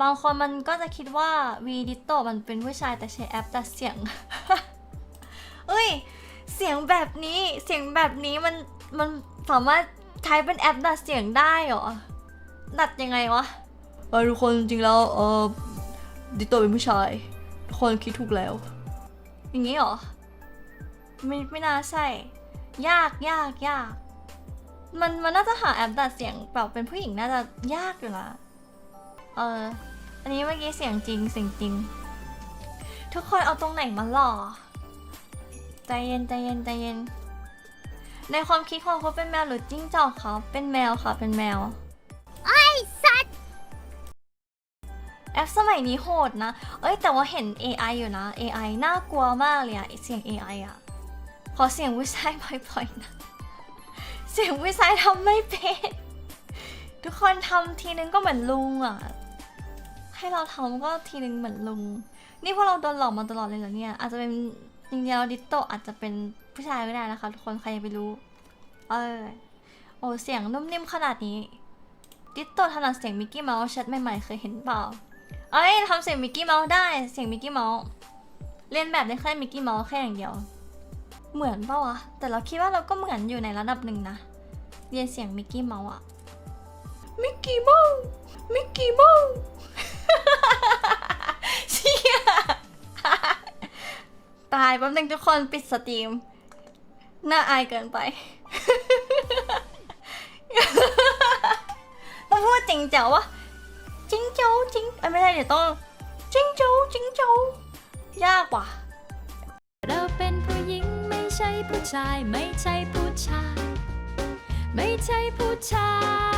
บางคนมันก็จะคิดว่าวีดิโตมันเป็นผู้ชายแต่ใช้แอปตัดเสียง เอ้ย เสียงแบบนี้ เสียงแบบนี้มันมันสามารถใช้เป็นแอปดัดเสียงได้เหรอ ดัดยังไงวะเออทุกคนจริงแล้วเออดิโตเป็นผู้ชายทุกคนคิดถูกแล้ว อย่างนี้เหรอ ไม่ไม่น่าใช่ ยากยากยาก มันมันน่าจะหาแอปดัดเสียงแบบเป็นผู้หญิงน่าจะยากอยู่นะ เออ อันนี้เมื่อกี้เสียงจริงเสียงจริง ทุกคนเอาตรงไหนมาหล่อ ใจเย็นใจเย็นใจเย็น ในความคิดของเขาเป็นแมวหรือจิ้งจอกเขาเป็นแมวค่ะเป็นแมวไอ้สัตว์แอปสมัยนี้โหดนะ เอ้ยแต่ว่าเห็น AI อยู่นะ AI น่ากลัวมากเลยอะเสียง AI อะขอเสียงผู้ชายบ่อยๆนะ เสียงผู้ชายทำไม่เป็น ทุกคนทำทีนึงก็เหมือนลุงอะ ให้เราทำก็ทีนึงเหมือนลุง นี่พวกเราโดนหลอกมาตลอดเลยเหรอเนี่ย อาจจะเป็นจริงๆแล้วดิโตอาจจะเป็นผู้ชายก็ได้นะคะ ทุกคนใครจะไปรู้ เออ โอ้เสียงนุ่มนิ่มขนาดนี้ ดิโตถนัดเสียงมิกกี้เมาส์แชทใหม่ๆเคยเห็นเปล่า เอ้ยทำเสียงมิกกี้เมาส์ได้เสียงมิกกี้เมาส์เรียนแบบได้แค่มิกกี้เมาส์แค่อย่างเดียว เหมือนเปล่าวะแต่เราคิดว่าเราก็เหมือนอยู่ในระดับหนึ่งนะเรียนเสียงมิกกี้เมาส์อะมิกกี้เมาส์ ตายแป๊บนึงทุกคนปิดสตรีม น่าอายเกินไป ต้องพูดจริงเจ๋ววะจิงโจ้จิงเอ้ยไม่ได้เดี๋ยวต้องจิงโจ้จิงโจ้ยากว่ะเราเป็นผู้หญิงไม่ใช่ผู้ชาย ไม่ใช่ผู้ชาย ไม่ใช่ผู้ชาย